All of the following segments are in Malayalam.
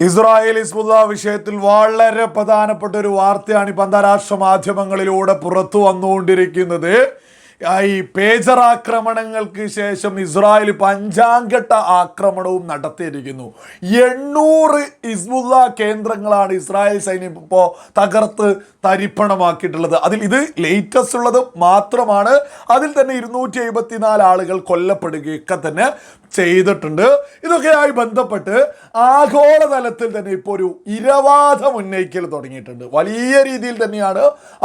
ഇസ്രായേൽ ഇസ്മുല്ല വിഷയത്തിൽ വളരെ പ്രധാനപ്പെട്ട ഒരു വാർത്തയാണ് ഇപ്പം അന്താരാഷ്ട്ര മാധ്യമങ്ങളിലൂടെ പുറത്തു വന്നുകൊണ്ടിരിക്കുന്നത്. ഈ പേജർ ആക്രമണങ്ങൾക്ക് ശേഷം ഇസ്രായേൽ ഇപ്പം അഞ്ചാം ഘട്ട ആക്രമണവും നടത്തിയിരിക്കുന്നു. എണ്ണൂറ് ഇസ്ബുല്ല കേന്ദ്രങ്ങളാണ് ഇസ്രായേൽ സൈന്യം ഇപ്പോൾ തകർത്ത് തരിപ്പണമാക്കിയിട്ടുള്ളത്. അതിൽ ഇത് ലേറ്റസ്റ്റ് ഉള്ളത് മാത്രമാണ്. അതിൽ തന്നെ ഇരുന്നൂറ്റി എഴുപത്തിനാല് ആളുകൾ കൊല്ലപ്പെടുകയൊക്കെ തന്നെ ചെയ്തിട്ടുണ്ട്. ഇതൊക്കെയായി ബന്ധപ്പെട്ട് ആഗോളതലത്തിൽ തന്നെ ഇപ്പോൾ ഒരു ഇരവാദം ഉന്നയിക്കൽ തുടങ്ങിയിട്ടുണ്ട്. വലിയ രീതിയിൽ തന്നെയാണ്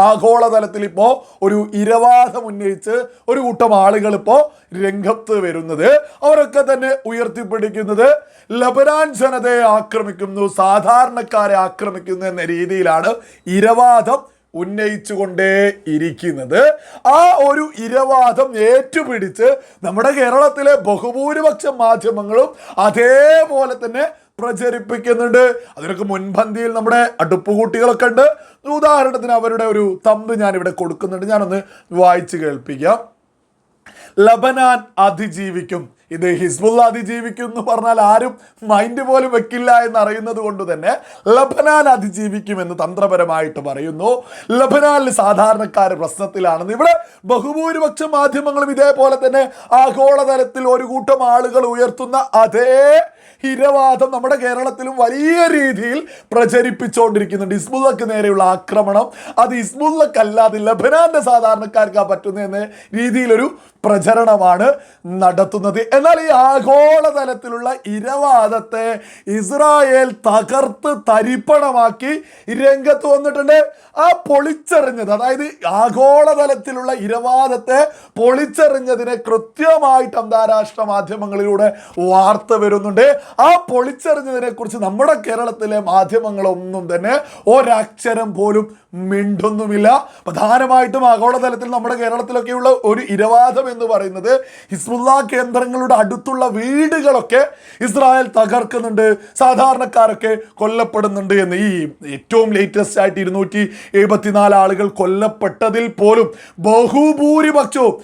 ആഗോളതലത്തിൽ ഇപ്പോൾ ഒരു ഇരവാദം ഉന്നയിച്ച് ഒരു കൂട്ടം ആളുകൾ ഇപ്പോൾ രംഗത്ത് വരുന്നത്. അവരൊക്കെ തന്നെ ഉയർത്തിപ്പിടിക്കുന്നത് ലബനാൻ ജനതയെ ആക്രമിക്കുന്നു സാധാരണക്കാരെ ആക്രമിക്കുന്നു എന്ന രീതിയിലാണ് ഇരവാദം ഉന്നയിച്ചുകൊണ്ടേ ഇരിക്കുന്നത്. ആ ഒരു ഇരവാദം ഏറ്റുപിടിച്ച് നമ്മുടെ കേരളത്തിലെ ബഹുഭൂരിപക്ഷം മാധ്യമങ്ങളും അതേപോലെ തന്നെ പ്രചരിപ്പിക്കുന്നുണ്ട്. അതിനൊക്കെ മുൻപന്തിയിൽ നമ്മുടെ അടുപ്പുകൂട്ടികളൊക്കെ ഉണ്ട്. ഉദാഹരണത്തിന് അവരുടെ ഒരു തമ്പ് ഞാൻ ഇവിടെ കൊടുക്കുന്നുണ്ട്. ഞാനൊന്ന് വായിച്ചു കേൾപ്പിക്കാം. ലബനാൻ അതിജീവിക്കും. ഇത് ഹിസ്ബുള്ള അതിജീവിക്കും എന്ന് പറഞ്ഞാൽ ആരും മൈൻഡ് പോലും വെക്കില്ല എന്ന് അറിയുന്നത് കൊണ്ട് തന്നെ ലബനാൻ അതിജീവിക്കും എന്ന് തന്ത്രപരമായിട്ട് പറയുന്നു. ലബനാനിൽ സാധാരണക്കാർ പ്രശ്നത്തിലാണെന്ന് ഇവിടെ ബഹുഭൂരിപക്ഷം മാധ്യമങ്ങളും ഇതേപോലെ തന്നെ ആഗോളതലത്തിൽ ഒരു കൂട്ടം ആളുകൾ ഉയർത്തുന്ന അതേ ഹിരവാദം നമ്മുടെ കേരളത്തിലും വലിയ രീതിയിൽ പ്രചരിപ്പിച്ചുകൊണ്ടിരിക്കുന്നുണ്ട്. ഇസ്മുല്ലക്ക് നേരെയുള്ള ആക്രമണം അത് ഇസ്മുല്ലക്കല്ലാതെ ലബനാന്റെ സാധാരണക്കാർക്ക് പറ്റുന്ന എന്ന രീതിയിലൊരു പ്രചരണമാണ് നടത്തുന്നത്. എന്നാൽ ഈ ആഗോളതലത്തിലുള്ള ഇരവാദത്തെ ഇസ്രായേൽ തകർത്ത് തരിപ്പണമാക്കി രംഗത്ത് വന്നിട്ടുണ്ട്. ആ പൊളിച്ചെറിഞ്ഞത് അതായത് ആഗോളതലത്തിലുള്ള ഇരവാദത്തെ പൊളിച്ചെറിഞ്ഞതിനെ കൃത്യമായിട്ട് അന്താരാഷ്ട്ര മാധ്യമങ്ങളിലൂടെ വാർത്ത വരുന്നുണ്ട്. ആ പൊളിച്ചെറിഞ്ഞതിനെ കുറിച്ച് നമ്മുടെ കേരളത്തിലെ മാധ്യമങ്ങളൊന്നും തന്നെ ഒരക്ഷരം പോലും മിണ്ടൊന്നുമില്ല. പ്രധാനമായിട്ടും ആഗോളതലത്തിൽ നമ്മുടെ കേരളത്തിലൊക്കെയുള്ള ഒരു ഇരവാദം എന്ന് പറയുന്നത് ഹിസ്ബുല്ല കേന്ദ്രങ്ങളുടെ അടുത്തുള്ള വീടുകളൊക്കെ ഇസ്രായേൽ തകർക്കുന്നുണ്ട്. സാധാരണക്കാരൊക്കെ കൊല്ലപ്പെടുന്നുണ്ട് എന്ന്. ഈ ഏറ്റവും ലേറ്റസ്റ്റ് ആയിട്ട് ഇരുന്നൂറ്റി എഴുപത്തിനാല് ആളുകൾ കൊല്ലപ്പെട്ടതിൽ പോലും ബഹുഭൂരിപക്ഷവും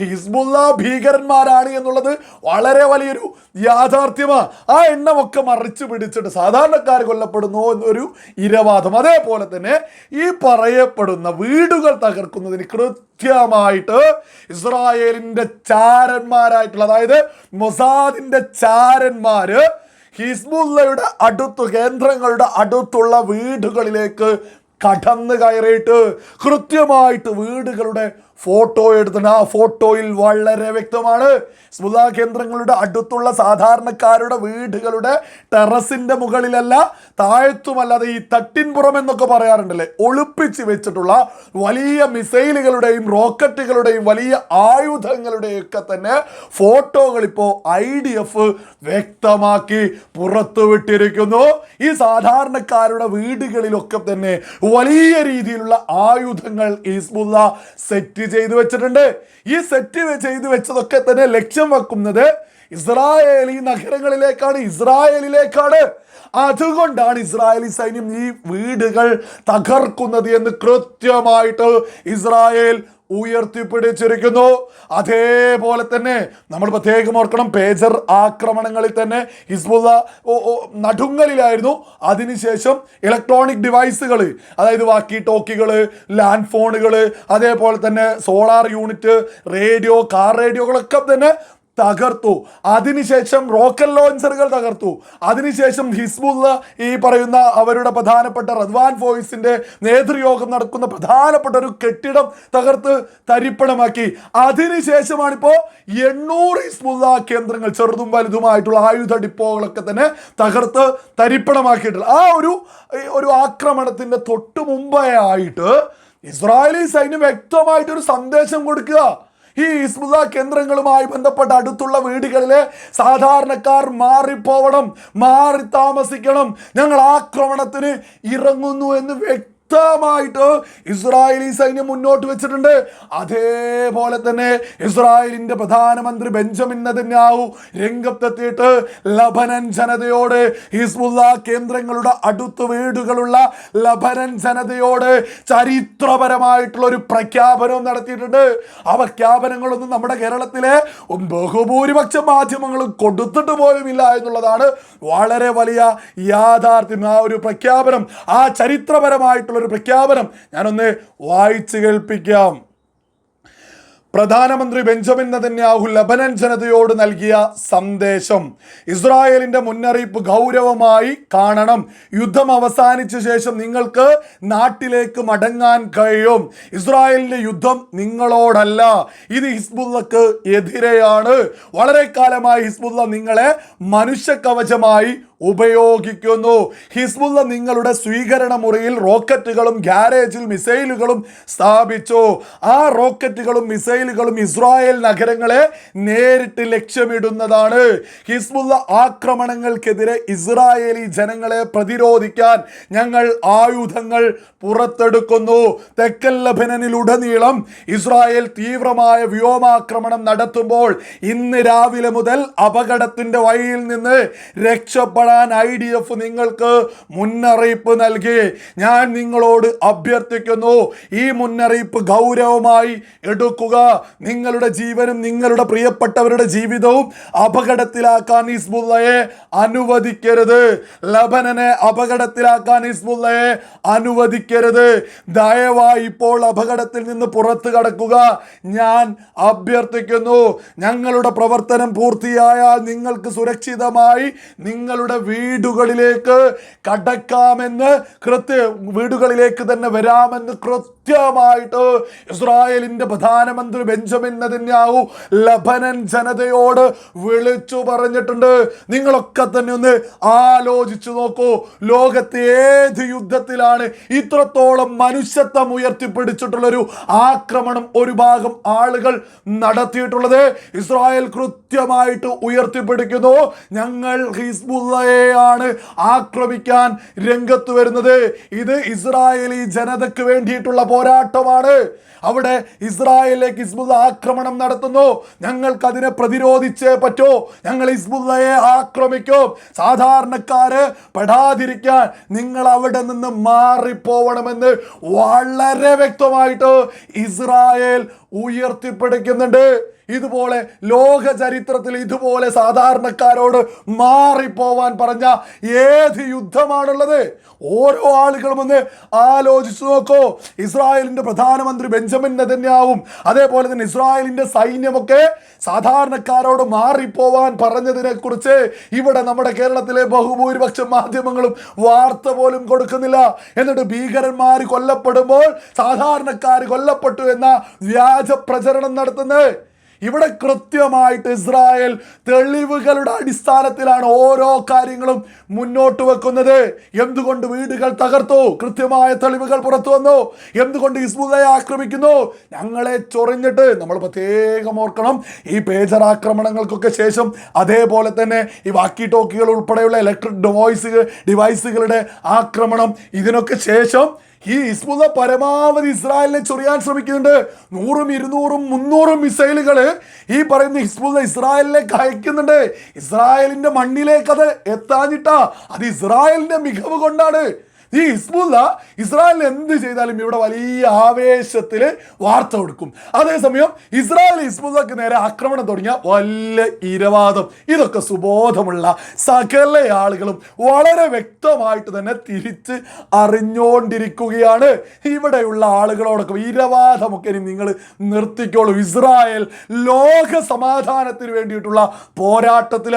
ഹിസ്ബുല്ല ഭീകരന്മാരാണ് എന്നുള്ളത് വളരെ വലിയൊരു യാഥാർത്ഥ്യമാണ് ആ എണ്ണമൊക്കെ മറിച്ച് പിടിച്ചിട്ട് സാധാരണക്കാർ കൊല്ലപ്പെടുന്നു എന്നൊരു ഇരവാദം. അതേപോലെ തന്നെ ഈ പറയപ്പെടുന്ന വീടുകൾ തകർക്കുന്നതിന് കൃത്യമായിട്ട് ഇസ്രായേലിന്റെ ചാരന്മാരായിട്ടുള്ള അതായത് മൊസാദിന്റെ ചാരന്മാര് ഹിസ്ബുല്ലയുടെ അടുത്ത് കേന്ദ്രങ്ങളുടെ അടുത്തുള്ള വീടുകളിലേക്ക് കടന്നു കയറിയിട്ട് കൃത്യമായിട്ട് വീടുകളുടെ ഫോട്ടോ എടുത്തിട്ട് ആ ഫോട്ടോയിൽ വളരെ വ്യക്തമാണ്. സ്മുതാ കേന്ദ്രങ്ങളുടെ അടുത്തുള്ള സാധാരണക്കാരുടെ വീടുകളുടെ ടെറസിന്റെ മുകളിലല്ല താഴത്തുമല്ലാതെ ഈ തട്ടിൻപുറം എന്നൊക്കെ പറയാറുണ്ടല്ലേ? ഒളിപ്പിച്ച് വെച്ചിട്ടുള്ള വലിയ മിസൈലുകളുടെയും റോക്കറ്റുകളുടെയും വലിയ ആയുധങ്ങളുടെയും ഒക്കെ തന്നെ ഫോട്ടോകൾ ഇപ്പോൾ ഐ ഡി എഫ് വ്യക്തമാക്കി പുറത്തുവിട്ടിരിക്കുന്നു ഈ സാധാരണക്കാരുടെ വീടുകളിലൊക്കെ തന്നെ വലിയ രീതിയിലുള്ള ആയുധങ്ങൾ ഈസ്മുല്ല സെറ്റ് ചെയ്തു വെച്ചിട്ടുണ്ട്. ഈ സെറ്റ് ചെയ്തു വെച്ചതൊക്കെ തന്നെ ലക്ഷ്യം വെക്കുന്നത് ഇസ്രായേലി നഗരങ്ങളിലേക്കാണ് ഇസ്രായേലിലേക്കാണ്. അതുകൊണ്ടാണ് ഇസ്രായേലി സൈന്യം ഈ വീടുകൾ തകർക്കുന്നത് എന്ന് കൃത്യമായിട്ട് ഇസ്രായേൽ ഉയർത്തിപ്പിടിച്ചിരിക്കുന്നു. അതേപോലെ തന്നെ നമ്മൾ പ്രത്യേകം ഓർക്കണം പേജർ ആക്രമണങ്ങളിൽ തന്നെ ഹിസ്ബുള്ള നടുങ്ങലിലായിരുന്നു. അതിനുശേഷം ഇലക്ട്രോണിക് ഡിവൈസുകൾ അതായത് വാക്കി ടോക്കികൾ ലാൻഡ് ഫോണുകൾ അതേപോലെ തന്നെ സോളാർ യൂണിറ്റ് റേഡിയോ കാർ റേഡിയോകളൊക്കെ തന്നെ തകർത്തു. അതിനുശേഷം റോക്കറ്റ് ലോഞ്ചറുകൾ തകർത്തു. അതിനുശേഷം ഹിസ്ബുള്ള ഈ പറയുന്ന അവരുടെ പ്രധാനപ്പെട്ട റദ്വാൻ ഫോയിസിന്റെ നേതൃയോഗം നടക്കുന്ന പ്രധാനപ്പെട്ട ഒരു കെട്ടിടം തകർത്ത് തരിപ്പണമാക്കി. അതിനുശേഷമാണ് ഇപ്പോൾ എണ്ണൂറ് ഹിസ്ബുള്ള കേന്ദ്രങ്ങൾ ചെറുതും വലുതുമായിട്ടുള്ള ആയുധ ഡിപ്പോകളൊക്കെ തന്നെ തകർത്ത് തരിപ്പണമാക്കിയിട്ടുള്ള ആ ഒരു ഒരു ആക്രമണത്തിന്റെ തൊട്ടു മുമ്പേ ആയിട്ട് ഇസ്രായേലി സൈന്യം വ്യക്തമായിട്ടൊരു സന്ദേശം കൊടുക്കുക. ഈ ഇസ്മുല കേന്ദ്രങ്ങളുമായി ബന്ധപ്പെട്ട അടുത്തുള്ള വീടുകളിലെ സാധാരണക്കാർ മാറിപ്പോവണം മാറി താമസിക്കണം. ഞങ്ങൾ ആക്രമണത്തിന് ഇറങ്ങുന്നു എന്ന് വ്യക്തി ശക്തമായിട്ട് ഇസ്രായേലി സൈന്യം മുന്നോട്ട് വെച്ചിട്ടുണ്ട്. അതേപോലെ തന്നെ ഇസ്രായേലിന്റെ പ്രധാനമന്ത്രി ബെഞ്ചമിൻ നെതന്യാഹു രംഗത്തെത്തിയിട്ട് ലബനൻ ജനതയോട് ഹിസ്ബുല്ല കേന്ദ്രങ്ങളുടെ അടുത്ത് വീടുകളുള്ള ലബനൻ ജനതയോട് ചരിത്രപരമായിട്ടുള്ള ഒരു പ്രഖ്യാപനവും നടത്തിയിട്ടുണ്ട്. ആ പ്രഖ്യാപനങ്ങളൊന്നും നമ്മുടെ കേരളത്തിലെ ബഹുഭൂരിപക്ഷ മാധ്യമങ്ങളും കൊടുത്തിട്ട് പോലുമില്ല എന്നുള്ളതാണ് വളരെ വലിയ യാഥാർത്ഥ്യം. ആ ഒരു പ്രഖ്യാപനം ആ ചരിത്രപരമായിട്ടുള്ള ഒരു പ്രഖ്യാപനം ഞാനൊന്ന് വായിച്ചു കേൾപ്പിക്കാം. പ്രധാനമന്ത്രി ബെഞ്ചമിൻ നെതന്യാഹു ലബനൻ ജനതയോട് നൽകിയ സന്ദേശം ഇസ്രായേലിന്റെ മുന്നറിയിപ്പ് ഗൗരവമായി കാണണം. യുദ്ധം അവസാനിച്ച ശേഷം നിങ്ങൾക്ക് നാട്ടിലേക്ക് മടങ്ങാൻ കഴിയും. ഇസ്രായേലിന്റെ യുദ്ധം നിങ്ങളോടല്ല ഇത് ഹിസ്ബുള്ളക്ക് എതിരെയാണ്. വളരെ കാലമായി ഹിസ്ബുള്ള നിങ്ങളെ മനുഷ്യ കവചമായി ഉപയോഗിക്കുന്നു. ഹിസ്ബുല്ല നിങ്ങളുടെ സ്വീകരണ മുറിയിൽ റോക്കറ്റുകളും ഗ്യാരേജിൽ മിസൈലുകളും സ്ഥാപിച്ചു. ആ റോക്കറ്റുകളും മിസൈലുകളും ഇസ്രായേൽ നഗരങ്ങളെ നേരിട്ട് ലക്ഷ്യമിടുന്നതാണ്. ഹിസ്ബുല്ല ആക്രമണങ്ങൾക്കെതിരെ ഇസ്രായേലി ജനങ്ങളെ പ്രതിരോധിക്കാൻ ഞങ്ങൾ ആയുധങ്ങൾ പുറത്തെടുക്കുന്നു. തെക്കൻ ലബനനിലുടനീളം ഇസ്രായേൽ തീവ്രമായ വ്യോമാക്രമണം നടത്തുമ്പോൾ ഇന്ന് രാവിലെ മുതൽ അപകടത്തിന്റെ വഴിയിൽ നിന്ന് രക്ഷപ്പെടാൻ ഐ ഡി എഫ് നിങ്ങൾക്ക് മുന്നറിയിപ്പ് നൽകി. ഞാൻ നിങ്ങളോട് അഭ്യർത്ഥിക്കുന്നു ഈ മുന്നറിയിപ്പ് ഗൗരവമായി എടുക്കുക. നിങ്ങളുടെ ജീവനും നിങ്ങളുടെ പ്രിയപ്പെട്ടവരുടെ ജീവിതവും അപകടത്തിലാക്കാൻ ഹിസ്ബുള്ളയെ അനുവദിക്കരുത്. ലബനനെ അപകടത്തിലാക്കാൻ ഹിസ്ബുള്ളയെ അനുവദിക്കരുത്. ദയവായി ഇപ്പോൾ അപകടത്തിൽ നിന്ന് പുറത്തു കടക്കുക. ഞാൻ അഭ്യർത്ഥിക്കുന്നു ഞങ്ങളുടെ പ്രവർത്തനം പൂർത്തിയായാൽ നിങ്ങൾക്ക് സുരക്ഷിതമായി നിങ്ങളുടെ വീടുകളിലേക്ക് കടക്കാമെന്ന് കൃത്യ വീടുകളിലേക്ക് തന്നെ വരാമെന്ന് കൃത്യമായിട്ട് ഇസ്രായേലിന്റെ പ്രധാനമന്ത്രി ബെഞ്ചമിൻ നെതന്യാഹു ലബനൻ ജനതയോട് വിളിച്ചു പറഞ്ഞിട്ടുണ്ട്. നിങ്ങളൊക്കെ തന്നെ ഒന്ന് ആലോചിച്ചു നോക്കൂ. ലോകത്തെ ഏത് യുദ്ധത്തിലാണ് ഇത്രത്തോളം മനുഷ്യത്വം ഉയർത്തിപ്പിടിച്ചിട്ടുള്ളൊരു ആക്രമണം ഒരു ഭാഗം ആളുകൾ നടത്തിയിട്ടുള്ളത്? ഇസ്രായേൽ കൃത്യമായിട്ട് ഉയർത്തിപ്പിടിക്കുന്നു. ഞങ്ങൾ ഹിസ്ബുള്ളയെയാണ് ആക്രമിക്കാൻ രംഗത്ത് വരുന്നത്. ഇത് ഇസ്രായേലി ജനതയ്ക്ക് വേണ്ടിയിട്ടുള്ള പോരാട്ടമാണ്. അവിടെ ഇസ്രായേലിലേക്ക് ഹിസ്ബുള്ള ആക്രമണം നടത്തുന്നു. ഞങ്ങൾക്ക് അതിനെ പ്രതിരോധിച്ചേ പറ്റൂ. ഞങ്ങൾ ഹിസ്ബുള്ളയെ ആക്രമിക്കും. സാധാരണക്കാര് പെടാതിരിക്കാൻ നിങ്ങൾ അവിടെ നിന്ന് മാറിപ്പോവണമെന്ന് വളരെ വ്യക്തമായിട്ട് ഇസ്രായേൽ ഉയർത്തിപ്പിടിക്കുന്നുണ്ട്. ഇതുപോലെ ലോക ചരിത്രത്തിൽ ഇതുപോലെ സാധാരണക്കാരോട് മാറിപ്പോവാൻ പറഞ്ഞ ഏത് യുദ്ധമാണുള്ളത്? ഓരോ ആളുകളും ഒന്ന് ആലോചിച്ചു നോക്കൂ. ഇസ്രായേലിന്റെ പ്രധാനമന്ത്രി ബെഞ്ചമിൻ നെതന്യാവും അതേപോലെ തന്നെ ഇസ്രായേലിന്റെ സൈന്യമൊക്കെ സാധാരണക്കാരോട് മാറിപ്പോവാൻ പറഞ്ഞതിനെ കുറിച്ച് ഇവിടെ നമ്മുടെ കേരളത്തിലെ ബഹുഭൂരിപക്ഷം മാധ്യമങ്ങളും വാർത്ത പോലും കൊടുക്കുന്നില്ല. എന്നിട്ട് ഭീകരന്മാർ കൊല്ലപ്പെടുമ്പോൾ സാധാരണക്കാർ കൊല്ലപ്പെട്ടു എന്ന വ്യാജ പ്രചരണം നടത്തുന്നത്. ഇവിടെ കൃത്യമായിട്ട് ഇസ്രായേൽ തെളിവുകളുടെ അടിസ്ഥാനത്തിലാണ് ഓരോ കാര്യങ്ങളും മുന്നോട്ട് വെക്കുന്നത്. എന്തുകൊണ്ട് വീടുകൾ തകർത്തു? കൃത്യമായ തെളിവുകൾ പുറത്തു വന്നു. എന്തുകൊണ്ട് ഹിസ്ബുള്ളയെ ആക്രമിക്കുന്നു? ഞങ്ങളെ ചൊറിഞ്ഞിട്ട് നമ്മൾ പ്രത്യേകം ഓർക്കണം. ഈ പേജർ ആക്രമണങ്ങൾക്കൊക്കെ ശേഷം അതേപോലെ തന്നെ ഈ വാക്കി ടോക്കികൾ ഉൾപ്പെടെയുള്ള ഇലക്ട്രിക് ഡിവൈസ് ഡിവൈസുകളുടെ ആക്രമണം ഇതിനൊക്കെ ശേഷം ഈ ഹിസ്ബുള്ള പരമാവധി ഇസ്രായേലിനെ ചൊറിയാൻ ശ്രമിക്കുന്നുണ്ട്. നൂറും ഇരുന്നൂറും മുന്നൂറും മിസൈലുകൾ ഈ പറയുന്ന ഹിസ്ബുള്ള ഇസ്രായേലിലേക്ക് അയക്കുന്നുണ്ട് ഇസ്രായേലിന്റെ മണ്ണിലേക്ക് അത് എത്താഞ്ഞിട്ടാ. അത് ഇസ്രായേലിന്റെ മികവ് കൊണ്ടാണ്. ഈ ഹിസ്ബുല്ല ഇസ്രായേലിന് എന്ത് ചെയ്താലും ഇവിടെ വലിയ ആവേശത്തിൽ വാർത്ത കൊടുക്കും. അതേസമയം ഇസ്രായേൽ ഹിസ്ബുല്ലക്ക് നേരെ ആക്രമണം തുടങ്ങിയ വലിയ ഇരവാദം. ഇതൊക്കെ സുബോധമുള്ള സകല ആളുകളും വളരെ വ്യക്തമായിട്ട് തന്നെ തിരിച്ച് അറിഞ്ഞുകൊണ്ടിരിക്കുകയാണ്. ഇവിടെയുള്ള ആളുകളോടൊക്കെ ഇരവാദമൊക്കെ ഇനി നിങ്ങൾ നിർത്തിക്കോളൂ. ഇസ്രായേൽ ലോക സമാധാനത്തിന് വേണ്ടിയിട്ടുള്ള പോരാട്ടത്തിൽ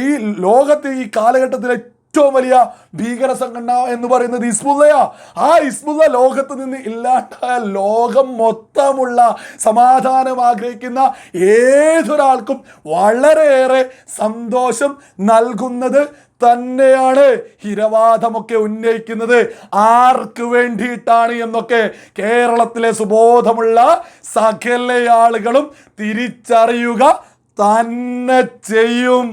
ഈ ലോകത്തെ ഈ കാലഘട്ടത്തിലെ ഏറ്റവും വലിയ ഭീകര സംഘടന എന്ന് പറയുന്നത് ഇസ്മുല്ലയാ ആ ഇസ്മുല്ല ലോകത്ത് നിന്ന് ഇല്ലാണ്ടായ ലോകം മൊത്തമുള്ള സമാധാനം ആഗ്രഹിക്കുന്ന ഏതൊരാൾക്കും വളരെയേറെ സന്തോഷം നൽകുന്നത് തന്നെയാണ് ഹിരവാദമൊക്കെ ഉന്നയിക്കുന്നത്. ആർക്ക് വേണ്ടിയിട്ടാണ് എന്നൊക്കെ കേരളത്തിലെ സുബോധമുള്ള സകല ആളുകളും തിരിച്ചറിയുക തന്നെ ചെയ്യും.